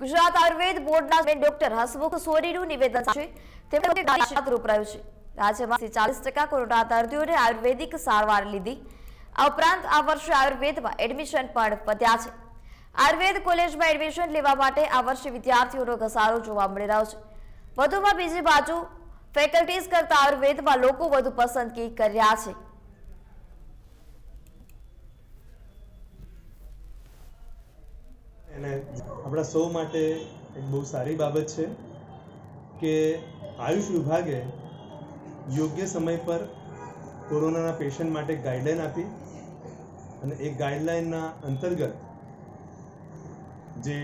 ગુજરાત આયુર્વેદ બોર્ડના ડોક્ટર હસમુખ સોરીનું નિવેદન છે. તેમણે રૂપ રહ્યું છે. રાજ્યમાંથી ચાલીસ ટકા કોરોના દર્દીઓને આયુર્વેદિક સારવાર લીધી. આ ઉપરાંત આ વર્ષે આયુર્વેદમાં એડમિશન પણ વધ્યા છે. આયુર્વેદ કોલેજમાં એડમિશન લેવા માટે આ વર્ષે વિદ્યાર્થીઓનો ઘસારો જોવા મળી રહ્યો છે. વધુમાં બીજી બાજુ, ફેકલ્ટીઝ કરતા આયુર્વેદમાં લોકો વધુ પસંદગી કર્યા છે. અને આપણા સૌ માટે એક બહુ સારી બાબત છે કે આયુષ વિભાગે યોગ્ય સમય પર કોરોનાના પેશન્ટ માટે ગાઈડલાઈન આપી અને એ ગાઈડલાઈનના અંતર્ગત જે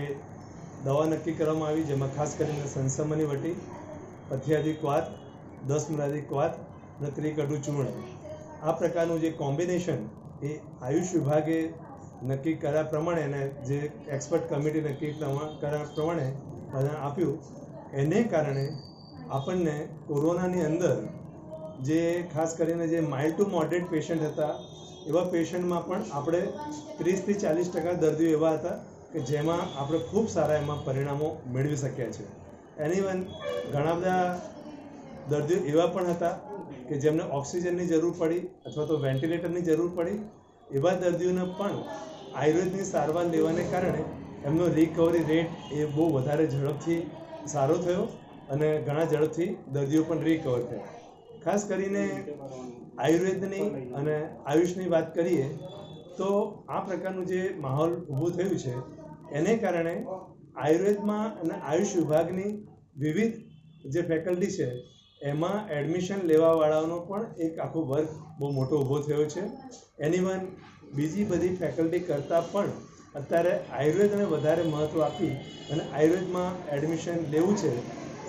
દવા નક્કી કરવામાં આવી, જેમાં ખાસ કરીને સંસમની વટી, અત્યાધિક વાત દસ મુરાદિક વાત અને ત્રિકટુ ચૂર્ણ. આ પ્રકારનું જે કોમ્બિનેશન એ આયુષ વિભાગે નક્કી કર્યા પ્રમાણે એને જે એક્સપર્ટ કમિટી નક્કી કર્યા પ્રમાણે બધાને આપ્યું, એને કારણે આપણને કોરોનાની અંદર જે ખાસ કરીને જે માઇલ્ડ ટુ મોડરેટ પેશન્ટ હતા, એવા પેશન્ટમાં પણ આપણે ત્રીસથી ચાલીસ ટકા દર્દીઓ એવા હતા કે જેમાં આપણે ખૂબ સારા એમાં પરિણામો મેળવી શક્યા છે. એની વન ઘણા બધા દર્દીઓ એવા પણ હતા કે જેમને ઓક્સિજનની જરૂર પડી અથવા તો વેન્ટિલેટરની જરૂર પડી એવા દર્દીઓને પણ આયુર્વેદની સારવાર લેવાને કારણે એમનો રિકવરી રેટ એ બહુ વધારે ઝડપથી સારો થયો અને ઘણા ઝડપથી દર્દીઓ પણ રિકવર થયા. ખાસ કરીને આયુર્વેદની અને આયુષની વાત કરીએ તો આ પ્રકારનું જે માહોલ ઊભું થયું છે, એને કારણે આયુર્વેદમાં અને આયુષ વિભાગની વિવિધ જે ફેકલ્ટી છે એમાં એડમિશન લેવાવાળાનો પણ એક આખો વર્ગ બહુ મોટો ઊભો થયો છે. એની વન બીજી બધી ફેકલ્ટી કરતાં પણ અત્યારે આયુર્વેદને વધારે મહત્ત્વ આપી અને આયુર્વેદમાં એડમિશન લેવું છે,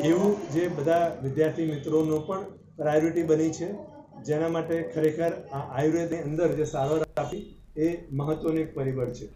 એવું જે બધા વિદ્યાર્થી મિત્રોનો પણ પ્રાયોરિટી બની છે. જેના માટે ખરેખર આ આયુર્વેદની અંદર જે સારવાર આપી એ મહત્ત્વનું એક પરિબળ છે.